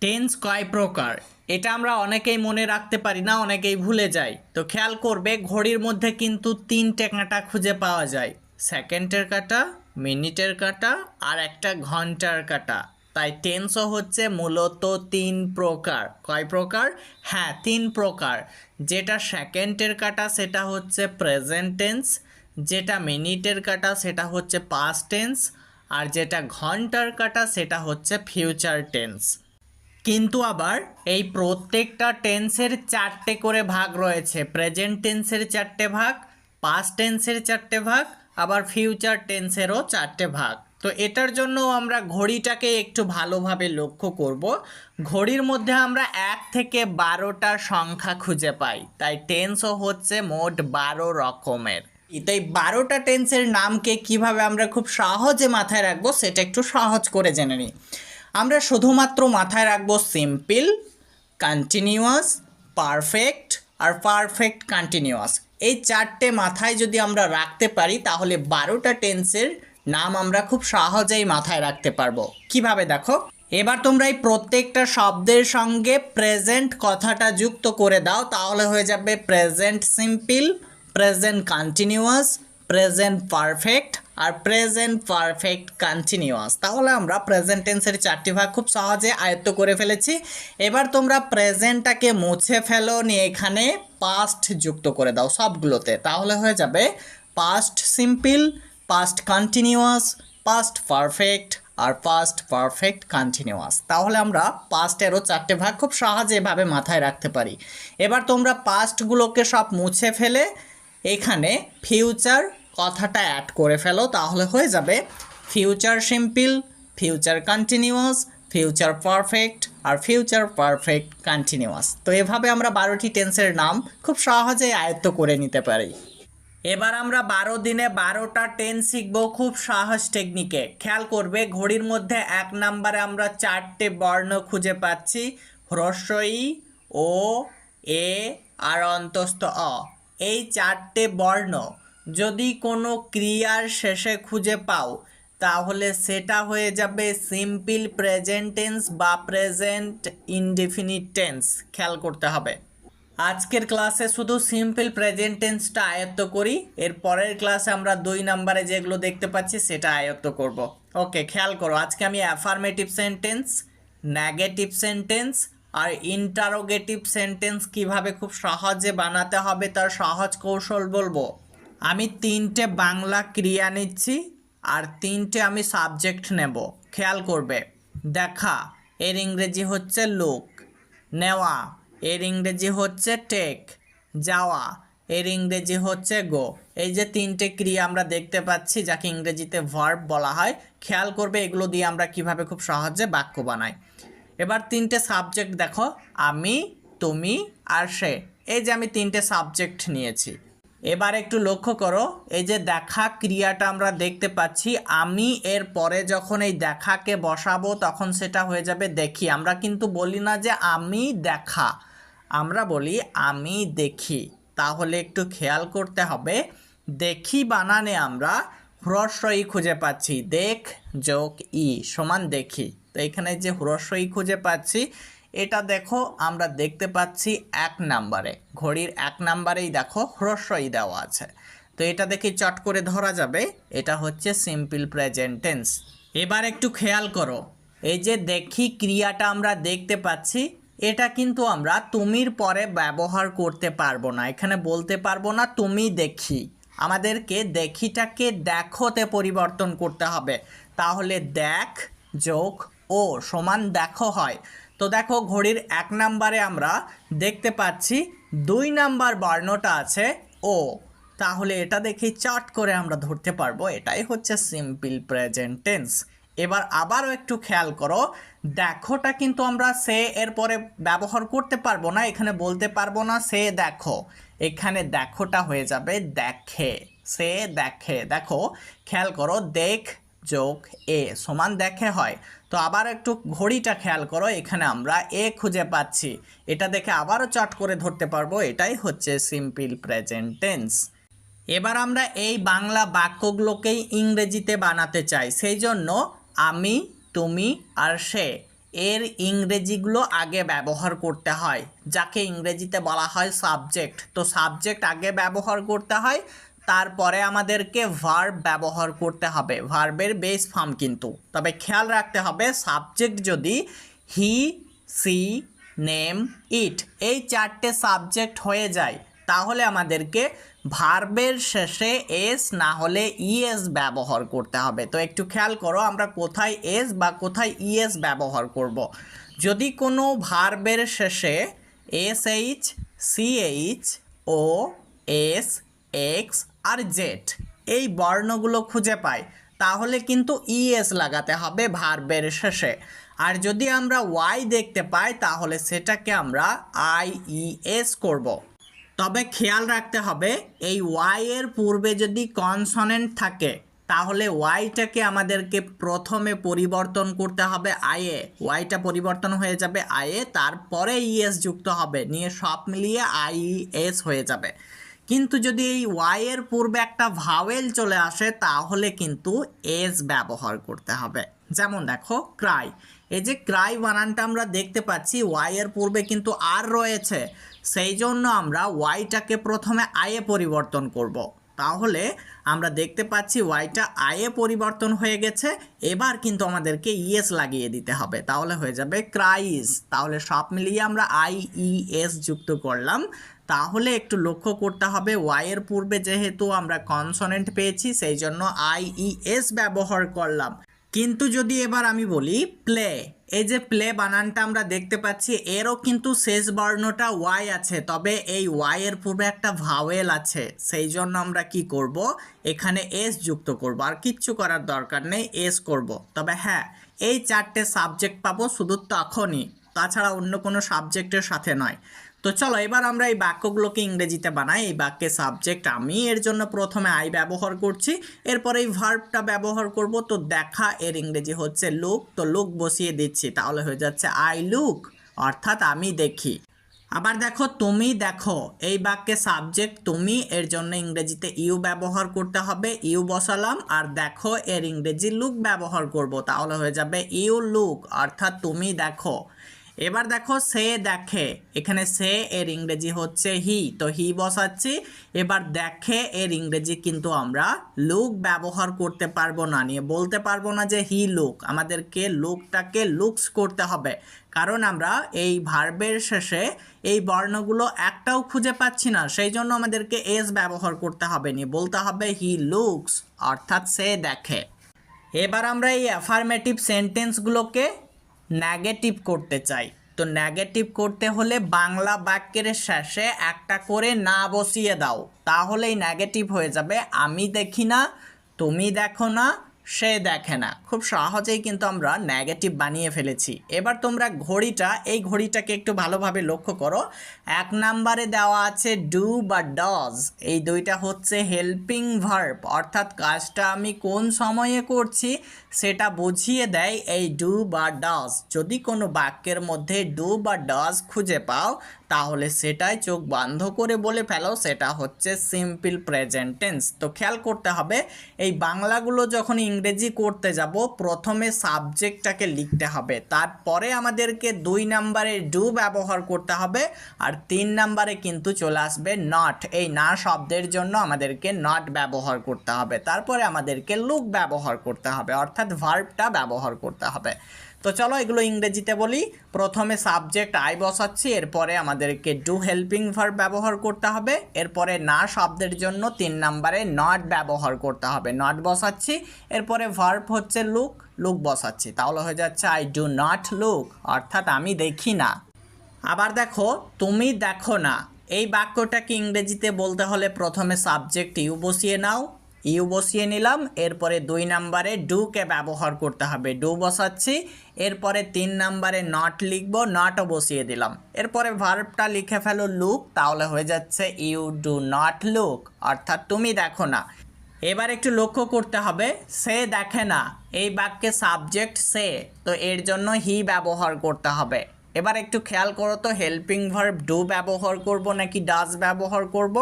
Tense কয় প্রকার এটা আমরা অনেকেই মনে রাখতে পারি না, অনেকেই ভুলে যাই। তো খেয়াল করবে, ঘড়ির মধ্যে কিন্তু তিনটে কাঁটা খুঁজে পাওয়া যায়। সেকেন্ডের কাঁটা, মিনিটের কাঁটা আর একটা ঘণ্টার কাঁটা। তাই টেন্সও হচ্ছে মূলত তিন প্রকার। কয় প্রকার? হ্যাঁ তিন প্রকার। যেটা সেকেন্ডের কাঁটা, সেটা হচ্ছে প্রেজেন্ট টেন্স। যেটা মিনিটের কাঁটা, সেটা হচ্ছে পাস্ট টেন্স আর যেটা ঘণ্টার কাঁটা, সেটা হচ্ছে ফিউচার টেন্স কিন্তু আবার এই প্রত্যেকটা টেন্সের চারটে করে ভাগ রয়েছে। প্রেজেন্ট টেন্সের চারটে ভাগ পাস্ট টেন্সের চারটে ভাগ, আবার ফিউচার টেন্সেরও চারটে ভাগ। তো এটার জন্য আমরা ঘড়িটাকে একটু ভালোভাবে লক্ষ্য করব। ঘড়ির মধ্যে আমরা এক থেকে বারোটা সংখ্যা খুঁজে পাই। তাই টেন্সও হচ্ছে মোট বারো রকমের। তাই বারোটা টেন্সের নামকে কীভাবে আমরা খুব সহজে মাথায় রাখব, সেটা একটু সহজ করে জেনে নিই। আমরা শুধুমাত্র মাথায় রাখব সিম্পল কন্টিনিউয়াস পারফেক্ট আর পারফেক্ট কন্টিনিউয়াস এই চারটে মাথায় যদি আমরা রাখতে পারি, তাহলে বারোটা টেন্সের নাম আমরা খুব সহজেই মাথায় রাখতে পারব। কীভাবে দেখো? এবার তোমরা এই প্রত্যেকটা শব্দের সঙ্গে প্রেজেন্ট কথাটা যুক্ত করে দাও, তাহলে হয়ে যাবে present simple present continuous present perfect আর প্রেজেন্ট পারফেক্ট কন্টিনিউয়াস তাহলে আমরা প্রেজেন্ট টেন্সের চারটি ভাগ খুব সহজে আয়ত্ত করে ফেলেছি। এবার তোমরা প্রেজেন্টটাকে মুছে ফেলো, নিয়ে এখানে পাস্ট যুক্ত করে দাও সবগুলোতে। তাহলে হয়ে যাবে past simple past continuous past perfect আর পাস্ট পারফেক্ট কন্টিনিউয়াস তাহলে আমরা পাস্টেরও চারটে ভাগ খুব সহজে এভাবে মাথায় রাখতে পারি। এবার তোমরা পাস্টগুলোকে সব মুছে ফেলে, এখানে ফিউচার কথাটা অ্যাড করে ফেলো, তাহলে হয়ে যাবে future simple future continuous future perfect আর ফিউচার পারফেক্ট কন্টিনিউয়াস তো এভাবে আমরা বারোটি টেন্সের নাম খুব সহজেই আয়ত্ত করে নিতে পারি। এবার আমরা বারো দিনে বারোটা টেন্স শিখব খুব সহজ টেকনিকে খেয়াল করবে, ঘড়ির মধ্যে এক নাম্বারে আমরা চারটে বর্ণ খুঁজে পাচ্ছি, হ্রস্বই, ও, এ আর অন্তস্থ অ। এই চারটে বর্ণ যদি কোনো ক্রিয়ার শেষে খুঁজে পাও, তাহলে সেটা হয়ে যাবে সিম্পল প্রেজেন্ট টেন্স বা প্রেজেন্ট ইনডিফিনিট টেন্স খেয়াল করতে হবে। আজকের ক্লাসে শুধু সিম্পল প্রেজেন্ট টেন্সটা আয়ত্ত করি, এর পরের ক্লাসে আমরা দুই নাম্বারে যেগুলো দেখতে পাচ্ছি সেটা আয়ত্ত করব। ওকে, খেয়াল করো, আজকে আমি অ্যাফার্মেটিভ সেন্টেন্স নেগেটিভ সেন্টেন্স আর ইন্টারোগেটিভ সেন্টেন্স কীভাবে খুব সহজে বানাতে হবে তার সহজ কৌশল বলব? আমি তিনটে বাংলা ক্রিয়া নিচ্ছি আর তিনটে আমি সাবজেক্ট নেব। খেয়াল করবে। দেখা, এর ইংরেজি হচ্ছে লুক নেওয়া, এর ইংরেজি হচ্ছে টেক যাওয়া, এর ইংরেজি হচ্ছে গো এই যে তিনটে ক্রিয়া আমরা দেখতে পাচ্ছি, যাকে ইংরেজিতে ভার্ব বলা হয়, খেয়াল করবে এগুলো দিয়ে আমরা কীভাবে খুব সহজে বাক্য বানাই। এবার তিনটে সাবজেক্ট দেখো, আমি, তুমি আর সে। এই যে আমি তিনটে সাবজেক্ট নিয়েছি। এবার একটু লক্ষ্য করো, এই যে দেখা ক্রিয়াটা আমরা দেখতে পাচ্ছি, আমি এর পরে যখন এই দেখাকে বসাবো তখন সেটা হয়ে যাবে দেখি। আমরা কিন্তু বলি না যে আমি দেখা, আমরা বলি আমি দেখি। তাহলে একটু খেয়াল করতে হবে, দেখি বানানে আমরা হ্রস্বই খুঁজে পাচ্ছি, দেখ যোগ ই সমান দেখি। তো এখানে যে হ্রস্বই খুঁজে পাচ্ছি এটা দেখো, আমরা দেখতে পাচ্ছি এক নাম্বারে। ঘড়ির এক নাম্বারেই দেখো, হ্রস্বই দেওয়া আছে। তো এটা দেখে চট করে ধরা যাবে, এটা হচ্ছে সিম্পল প্রেজেন্ট টেন্স এবার একটু খেয়াল করো, এই যে দেখি ক্রিয়াটা আমরা দেখতে পাচ্ছি, এটা কিন্তু আমরা তুমির পরে ব্যবহার করতে পারব না। এখানে বলতে পারব না, তুমি দেখি। আমাদেরকে দেখিটাকে দেখোতে পরিবর্তন করতে হবে। তাহলে দেখ যোগ ও সমান দেখো হয়। তো দেখো ঘড়ির এক নাম্বারে আমরা দেখতে পাচ্ছি দুই নাম্বার বর্ণটা আছে ও তাহলে এটা দেখে চট করে আমরা ধরতে পারব, এটাই হচ্ছে সিম্পল প্রেজেন্ট টেন্স এবার আবারও একটু খেয়াল করো, দেখোটা কিন্তু আমরা সে এর পরে ব্যবহার করতে পারব না, এখানে বলতে পারব না সে দেখো। এখানে দেখোটা হয়ে যাবে দেখে, সে দেখে। দেখো, খেয়াল করো, দেখ যোগ এ সমান দেখে হয়। তো আবার একটু ঘড়িটা খেয়াল করো, এখানে আমরা এ খুঁজে পাচ্ছি। এটা দেখে আবারও চট করে ধরতে পারব, এটাই হচ্ছে সিম্পল প্রেজেন্ট টেন্স এবার আমরা এই বাংলা বাক্যগুলোকেই ইংরেজিতে বানাতে চাই, সেই জন্য আমি, তুমি আর সে, এর ইংরেজিগুলো আগে ব্যবহার করতে হয়, যাকে ইংরেজিতে বলা হয় সাবজেক্ট তো সাবজেক্ট আগে ব্যবহার করতে হয় তারপরে আমাদেরকে ভার্ব ব্যবহার করতে হবে। ভার্বের বেস ফর্ম কিন্তু। তবে খেয়াল রাখতে হবে সাবজেক্ট যদি হি সি নেম ইট এই চারটে সাবজেক্ট হয়ে যায়, তাহলে আমাদেরকে ভার্বের শেষে এস না হলে ইএস ব্যবহার করতে হবে। তো একটু খেয়াল করো, আমরা কোথায় এস বা কোথায় ইএস ব্যবহার করব। যদি কোনো ভার্বের শেষে S H C H O S X আর জেড, এই বর্ণগুলো খুঁজে পাই তাহলে কিন্তু ইএস লাগাতে হবে ভার্বের শেষে। আর যদি আমরা ওয়াই দেখতে পাই, তাহলে সেটাকে আমরা আই ই এস করব। তবে খেয়াল রাখতে হবে, এই ওয়াই এর পূর্বে যদি কনসনেন্ট থাকে, তাহলে ওয়াইটাকে আমাদেরকে প্রথমে পরিবর্তন করতে হবে আয়ে ওয়াইটা পরিবর্তন হয়ে যাবে আয়ে তারপরে ইএস যুক্ত হবে, নিয়ে সব মিলিয়ে আই এস হয়ে যাবে। কিন্তু যদি এই ওয়াই এর পূর্বে একটা ভাওয়েল চলে আসে, তাহলে কিন্তু এস ব্যবহার করতে হবে। যেমন দেখো ক্রাই এই যে ক্রাই বানানটা আমরা দেখতে পাচ্ছি ওয়াই এর পূর্বে কিন্তু আর রয়েছে। সেই জন্য আমরা ওয়াইটাকে প্রথমে আয়ে পরিবর্তন করব। তাহলে আমরা দেখতে পাচ্ছি ওয়াইটা আয়ে পরিবর্তন হয়ে গেছে। এবার কিন্তু আমাদেরকে ইএস লাগিয়ে দিতে হবে। তাহলে হয়ে যাবে ক্রাইস তাহলে সব মিলিয়ে আমরা আই ই এস যুক্ত করলাম। তাহলে একটু লক্ষ্য করতে হবে ওয়াইয়ের পূর্বে যেহেতু আমরা কনসনেন্ট পেয়েছি, সেই জন্য আই ই এস ব্যবহার করলাম। কিন্তু যদি এবার আমি বলি প্লে এই যে প্লে বানানটা আমরা দেখতে পাচ্ছি, এরও কিন্তু শেষ বর্ণটা ওয়াই আছে, তবে এই ওয়াই এর পূর্বে একটা ভাওয়েল আছে, সেই জন্য আমরা কি করব? এখানে এস যুক্ত করব, আর কিচ্ছু করার দরকার নেই এস করব। তবে হ্যাঁ এই চারটে সাবজেক্ট পাবো শুধু তখনই, তাছাড়া অন্য কোনো সাবজেক্টের সাথে নয়। তো চলো, এবার আমরা এই বাক্যগুলোকে ইংরেজিতে বানাই। এই বাক্যে সাবজেক্ট আমি, এর জন্য প্রথমে আই ব্যবহার করছি, এরপর এই ভার্বটা ব্যবহার করব। তো দেখা, এর ইংরেজি হচ্ছে লুক তো লুক বসিয়ে দিচ্ছি, তাহলে হয়ে যাচ্ছে আই লুক অর্থাৎ আমি দেখি। আবার দেখো, তুমি দেখো, এই বাক্যে সাবজেক্ট তুমি, এর জন্য ইংরেজিতে ইউ ব্যবহার করতে হবে ইউ বসালাম, আর দেখো, এর ইংরেজি লুক ব্যবহার করব, তাহলে হয়ে যাবে ইউ লুক অর্থাৎ তুমি দেখো। এবার দেখো সে দেখে। এখানে সে এর ইংরেজি হচ্ছে হি, তো হি বসাচ্ছি। এবার দেখে এর ইংরেজি কিন্তু আমরা লুক ব্যবহার করতে পারব না নিয়ে। বলতে পারব না যে হি লুক, আমাদেরকে লুকটাকে লুকস করতে হবে। কারণ আমরা এই ভার্বের শেষে এই বর্ণগুলো একটাও খুঁজে পাচ্ছি না, সেই জন্য আমাদেরকে এস ব্যবহার করতে হবে নিয়ে। বলতে হবে হি লুকস, অর্থাৎ সে দেখে। এবার আমরা এই অ্যাফার্মেটিভ সেন্টেন্সগুলোকে নেগেটিভ করতে চাই। তো নেগেটিভ করতে হলে বাংলা বাক্যের শেষে একটা করে না বসিয়ে দাও। তাহলেই নেগেটিভ হয়ে যাবে। আমি দেখি না, তুমি দেখো না। সে দেখে না। খুব সহজেই কিন্তু আমরা নেগেটিভ বানিয়ে ফেলেছি। এবার তোমরা ঘড়িটা, এই ঘড়িটাকে একটু ভালোভাবে লক্ষ্য করো। এক নাম্বারে দেওয়া আছে ডু বা ডজ এই দুইটা হচ্ছে হেল্পিং ভার্ব অর্থাৎ কাজটা আমি কোন সময়ে করছি সেটা বুঝিয়ে দেয় এই ডু বা ডজ যদি কোনো বাক্যের মধ্যে ডু বা ডজ খুঁজে পাও তাহলে সেটাই চোখ বন্ধ করে বলে ফেলো, সেটা হচ্ছে সিম্পল প্রেজেন্ট টেন্স তো খেয়াল করতে হবে, এই বাংলাগুলো যখন ইংরেজি করতে যাব, প্রথমে সাবজেক্টটাকে লিখতে হবে, তারপরে আমাদেরকে দুই নাম্বারে ডু ব্যবহার করতে হবে, আর তিন নাম্বারে কিন্তু চলে আসবে নট এই না শব্দের জন্য আমাদেরকে নট ব্যবহার করতে হবে, তারপরে আমাদেরকে লুক ব্যবহার করতে হবে, অর্থাৎ ভার্বটা ব্যবহার করতে হবে। তো চলো এগুলো ইংরেজিতে বলি। প্রথমে সাবজেক্ট আই বসাচ্ছি, এরপরে আমাদেরকে ডু হেল্পিং ভার্ব ব্যবহার করতে হবে। এরপরে না শব্দের জন্য তিন নাম্বারে নট ব্যবহার করতে হবে। নট বসাচ্ছি, এরপরে ভার্ব হচ্ছে লুক লুক বসাচ্ছি। তাহলে হয়ে যাচ্ছে আই ডু নট লুক অর্থাৎ আমি দেখি না। আবার দেখো, তুমি দেখো না। এই বাক্যটাকে ইংরেজিতে বলতে হলে প্রথমে সাবজেক্ট ইউ বসিয়ে নাও। ইউ বসিয়ে নিলাম, এরপরে দুই নাম্বারে ডুকে ব্যবহার করতে হবে। ডু বসাচ্ছি, এরপরে তিন নাম্বারে নট লিখব নটও বসিয়ে দিলাম। এরপরে ভার্বটা লিখে ফেলো লুক তাহলে হয়ে যাচ্ছে ইউ ডু নট লুক অর্থাৎ তুমি দেখো না। এবার একটু লক্ষ্য করতে হবে, সে দেখে না, এই বাক্যে সাবজেক্ট সে, তো এর জন্য হি ব্যবহার করতে হবে। এবার একটু খেয়াল করো তো হেল্পিং ভার্ব ডু ব্যবহার করব নাকি ডাজ ব্যবহার করব?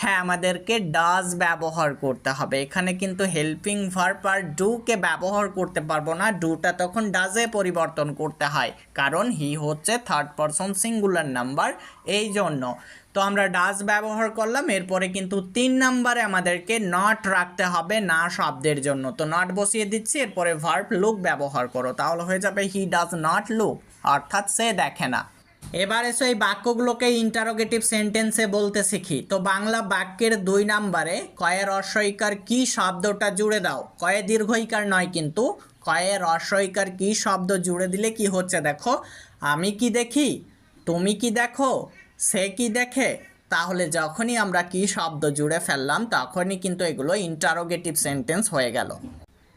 হ্যাঁ আমাদেরকে ডাজ ব্যবহার করতে হবে। এখানে কিন্তু হেল্পিং ভার্ব আর ডুকে ব্যবহার করতে পারব না। ডুটা তখন ডাজে পরিবর্তন করতে হয়, কারণ হি হচ্ছে থার্ড পারসন সিঙ্গুলার নাম্বার এই জন্য। তো আমরা ডাজ ব্যবহার করলাম, এরপরে কিন্তু তিন নাম্বারে আমাদেরকে নট রাখতে হবে না শব্দের জন্য। তো নট বসিয়ে দিচ্ছি, এরপরে ভার্ব লুক ব্যবহার করো, তাহলে হয়ে যাবে হি ডাজ নট লুক অর্থাৎ সে দেখে না। এবার এসো এই বাক্যগুলোকে ইন্টারোগেটিভ সেন্টেন্সে বলতে শিখি। তো বাংলা বাক্যের দুই নাম্বারে কয়ের অসইকার কি শব্দটা জুড়ে দাও। কয়ে দীর্ঘইকার নয় কিন্তু কয়ের অসইকার কি শব্দ জুড়ে দিলে কি হচ্ছে দেখো? আমি কি দেখি? তুমি কি দেখো? সে কি দেখে? তাহলে যখনই আমরা কি শব্দ জুড়ে ফেললাম তখনই কিন্তু এগুলো ইন্টারোগেটিভ সেন্টেন্স হয়ে গেল।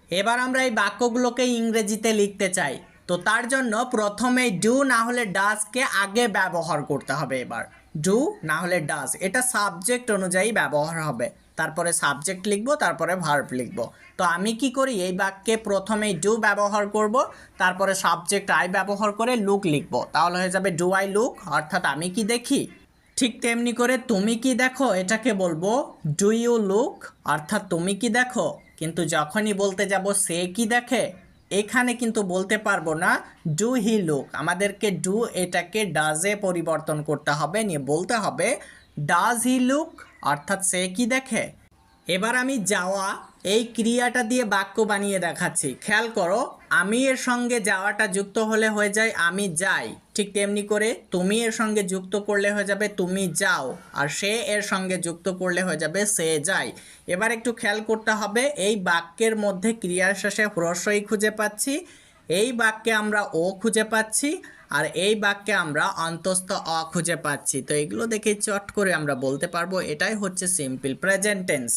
এবার আমরা এই বাক্যগুলোকে ইংরেজিতে লিখতে চাই। তো তার জন্য প্রথমে ডু না হলে ডাজকে আগে ব্যবহার করতে হবে এবার। ডু না হলে ডাজ এটা সাবজেক্ট অনুযায়ী ব্যবহার হবে। তারপরে সাবজেক্ট লিখব, তারপরে ভার্ব লিখব। তো আমি কি করি? এই বাক্যে প্রথমেই ডু ব্যবহার করব, তারপরে সাবজেক্ট আই ব্যবহার করে লুক লিখব। তাহলে হয়ে যাবে ডু আই লুক অর্থাৎ আমি কি দেখি? ঠিক তেমনি করে তুমি কি দেখো? এটাকে বলব ডু ইউ লুক অর্থাৎ তুমি কি দেখো? কিন্তু যখনই বলতে যাব, সে কি দেখে? এখানে কিন্তু বলতে পারব না ডু হি লুক। আমাদেরকে ডু এটাকে ডাজে পরিবর্তন করতে হবে, নিয়ে বলতে হবে ডাজ হি লুক অর্থাৎ সে কি দেখে? এবার আমি যাওয়া, এই ক্রিয়াটা দিয়ে বাক্য বানিয়ে দেখাচ্ছি। খেয়াল করো, আমি এর সঙ্গে যাওয়াটা যুক্ত হলে হয়ে যায়, আমি যাই। ঠিক তেমনি করে তুমি এর সঙ্গে যুক্ত করলে হয়ে যাবে তুমি যাও, আর সে এর সঙ্গে যুক্ত করলে হয়ে যাবে সে যায়। এবার একটু খেয়াল করতে হবে, এই বাক্যের মধ্যে ক্রিয়ার শেষে হ্রস্বই খুঁজে পাচ্ছি, এই বাক্যে আমরা ও খুঁজে পাচ্ছি, আর এই বাক্যে আমরা অন্তস্থ অ খুঁজে পাচ্ছি। তো এগুলো দেখে চট করে আমরা বলতে পারব, এটাই হচ্ছে সিম্পল প্রেজেন্ট টেন্স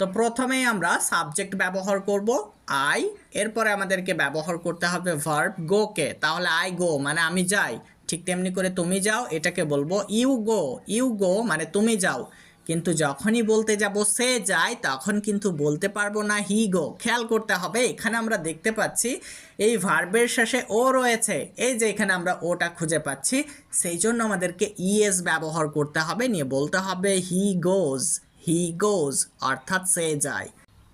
তো প্রথমেই আমরা সাবজেক্ট ব্যবহার করব আই এরপরে আমাদেরকে ব্যবহার করতে হবে ভার্ব গোকে তাহলে আই গো মানে আমি যাই। ঠিক তেমনি করে তুমি যাও, এটাকে বলব ইউ গো ইউ গো মানে তুমি যাও। কিন্তু যখনই বলতে যাব সে যায়, তখন কিন্তু বলতে পারব না হি গো খেয়াল করতে হবে, এখানে আমরা দেখতে পাচ্ছি এই ভার্বের শেষে ও রয়েছে। এই যে এখানে আমরা ওটা খুঁজে পাচ্ছি, সেই জন্য আমাদেরকে ইএস ব্যবহার করতে হবে, নিয়ে বলতে হবে হি গোজ হি গোজ অর্থাৎ সে যায়।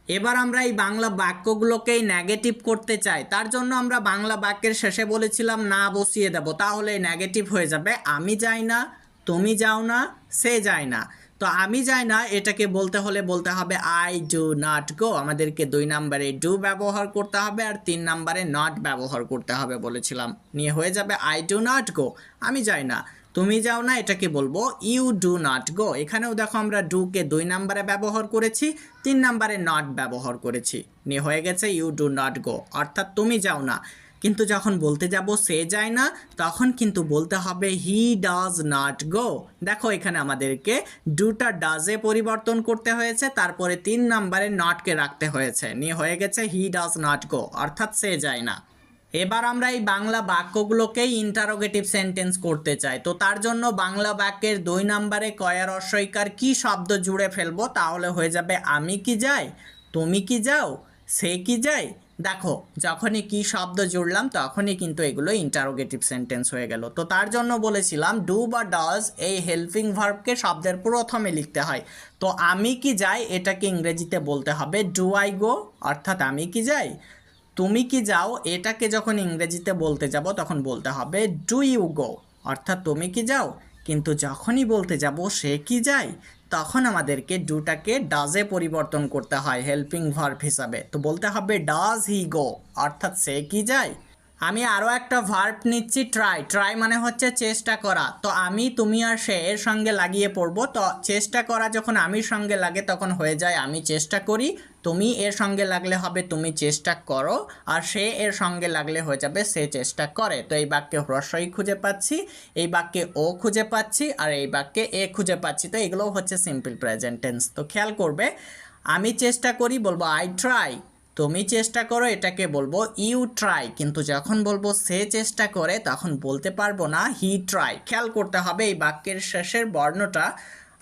এবার আমরা এই বাংলা বাক্যগুলোকেই নেগেটিভ করতে চাই। তার জন্য আমরা বাংলা বাক্যের শেষে বলেছিলাম, না, বসিয়ে দেব। তাহলে নেগেটিভ হয়ে যাবে, আমি যাই না, তুমি যাও না, সে যায় না। তো আমি যাই না এটাকে বলতে হলে বলতে হবে আই ডু নট গো আমাদেরকে দুই নাম্বারে ডু ব্যবহার করতে হবে আর তিন নাম্বারে নট ব্যবহার করতে হবে বলেছিলাম। নিয়ে হয়ে যাবে আই ডু নট গো আমি যাই না। তুমি যাও না, এটাকে বলব ইউ ডু নট গো এখানেও দেখো আমরা ডুকে দুই নাম্বারে ব্যবহার করেছি, তিন নাম্বারে নট ব্যবহার করেছি। নিয়ে হয়ে গেছে ইউ ডু নট গো অর্থাৎ তুমি যাও না। কিন্তু যখন বলতে যাব, সে যায় না, তখন কিন্তু বলতে হবে হি ডাজ নট গো দেখো এখানে আমাদেরকে ডুটা ডাজে পরিবর্তন করতে হয়েছে, তারপরে তিন নাম্বারে নটকে রাখতে হয়েছে। নিয়ে হয়ে গেছে হি ডাজ নট গো অর্থাৎ সে যায় না। এবার আমরা এই বাংলা বাক্যগুলোকেই ইন্টারোগেটিভ সেন্টেন্স করতে চাই। তো তার জন্য বাংলা বাক্যের দুই নাম্বারে কয়ার অসইকার কি শব্দ জুড়ে ফেলব তাহলে হয়ে যাবে, আমি কি যাই, তুমি কি যাও, সে কি যায় দেখো, যখনই কি শব্দ জুড়লাম তখনই কিন্তু এগুলো ইন্টারোগেটিভ সেন্টেন্স হয়ে গেল। তো তার জন্য বলেছিলাম ডু বা ডাজ এই হেল্পিং ভার্বকে শব্দের প্রথমে লিখতে হয়। তো আমি কি যাই, এটাকে ইংরেজিতে বলতে হবে ডু আই গো অর্থাৎ আমি কি যাই তুমি কি যাও? এটাকে যখন ইংরেজিতে বলতে যাব, তখন বলতে হবে ডু ইউ গো অর্থাৎ তুমি কি যাও? কিন্তু যখনই বলতে যাব, সে কি যায়? তখন আমাদেরকে ডুটাকে ডাজে পরিবর্তন করতে হয় হেল্পিং ভার্ভ হিসাবে। তো বলতে হবে ডাজ হি গো অর্থাৎ সে কি যায়? আমি আরও একটা ভার্ব নিচ্ছি ট্রাই ট্রাই মানে হচ্ছে চেষ্টা করা। তো আমি, তুমি আর সে এর সঙ্গে লাগিয়ে পড়ব। তো চেষ্টা করা যখন আমির সঙ্গে লাগে, তখন হয়ে যায়, আমি চেষ্টা করি। তুমি এর সঙ্গে লাগলে হবে, তুমি চেষ্টা করো। আর সে এর সঙ্গে লাগলে হয়ে যাবে, সে চেষ্টা করে। তো এই বাক্যে হ্রস্বই খুঁজে পাচ্ছি, এই বাক্যে ও খুঁজে পাচ্ছি, আর এই বাক্যে এ খুঁজে পাচ্ছি। তো এগুলোও হচ্ছে সিম্পল প্রেজেন্টেন্স তো খেয়াল করবে, আমি চেষ্টা করি, বলব আই ট্রাই তুমি চেষ্টা করো এটাকে বলব ইউ ট্রাই কিন্তু যখন বলব, সে চেষ্টা করে, তখন বলতে পারব না হি ট্রাই খেয়াল করতে হবে এই বাক্যের শেষের বর্ণটা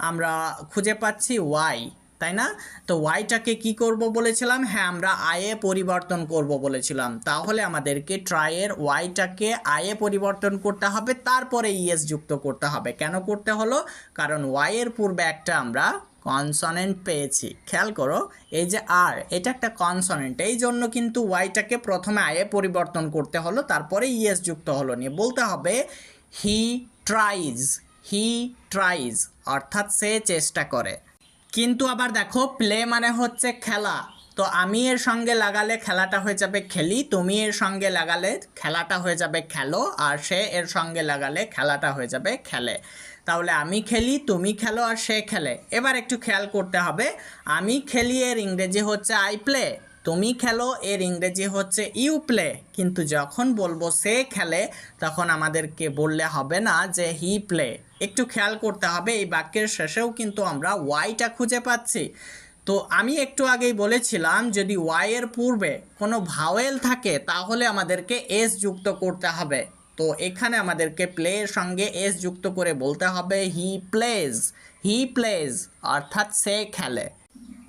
আমরা খুঁজে পাচ্ছি ওয়াই তাই না? তো ওয়াইটাকে কি করব বলেছিলাম? হ্যাঁ আমরা আয়ে পরিবর্তন করব বলেছিলাম। তাহলে আমাদেরকে ট্রাইয়ের ওয়াইটাকে আয়ে পরিবর্তন করতে হবে, তারপরে ইএস যুক্ত করতে হবে। কেন করতে হলো? কারণ ওয়াইয়ের পূর্বে একটা আমরা কনসনেন্ট পেয়েছি। খেয়াল করো, এই যে আর এটা একটা কনসনেন্ট এই জন্য কিন্তু ওয়াইটাকে প্রথমে আয়ে পরিবর্তন করতে হলো, তারপরে ইএস যুক্ত হলো। নিয়ে বলতে হবে হি ট্রাইজ হি ট্রাইজ অর্থাৎ সে চেষ্টা করে। কিন্তু আবার দেখো প্লে মানে হচ্ছে খেলা। তো আমি এর সঙ্গে লাগালে খেলাটা হয়ে যাবে খেলি, তুমি এর সঙ্গে লাগালে খেলাটা হয়ে যাবে খেলো, আর সে এর সঙ্গে লাগালে খেলাটা হয়ে যাবে খেলে। তাহলে আমি খেলি, তুমি খেলো আর সে খেলে। এবার একটু খেয়াল করতে হবে, আমি খেলি এর ইংরেজি হচ্ছে আই প্লে তুমি খেলো এর ইংরেজি হচ্ছে ইউ প্লে কিন্তু যখন বলব সে খেলে, তখন আমাদেরকে বললে হবে না যে হি প্লে একটু খেয়াল করতে হবে, এই বাক্যের শেষেও কিন্তু আমরা ওয়াইটা খুঁজে পাচ্ছি। তো আমি একটু আগেই বলেছিলাম, যদি ওয়াইয়ের পূর্বে কোনো ভাওয়েল থাকে, তাহলে আমাদেরকে এস যুক্ত করতে হবে। তো এখানে আমাদেরকে প্লে এর সঙ্গে এস যুক্ত করে বলতে হবে হি প্লেজ হি প্লেজ অর্থাৎ সে খেলে।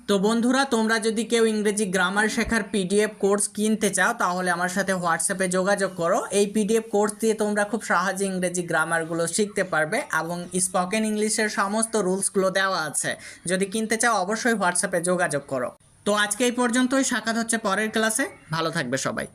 তো বন্ধুরা, তোমরা যদি কেউ ইংরেজি গ্রামার শেখার পিডিএফ কোর্স কিনতে চাও, তাহলে আমার সাথে হোয়াটসঅ্যাপে যোগাযোগ করো। এই পিডিএফ কোর্স দিয়ে তোমরা খুব সহজে ইংরেজি গ্রামারগুলো শিখতে পারবে এবং স্পোকেন ইংলিশের সমস্ত রুলসগুলো দেওয়া আছে। যদি কিনতে চাও, অবশ্যই হোয়াটসঅ্যাপে যোগাযোগ করো। তো আজকে এই পর্যন্তই। সাক্ষাৎ হচ্ছে পরের ক্লাসে ভালো থাকবে সবাই।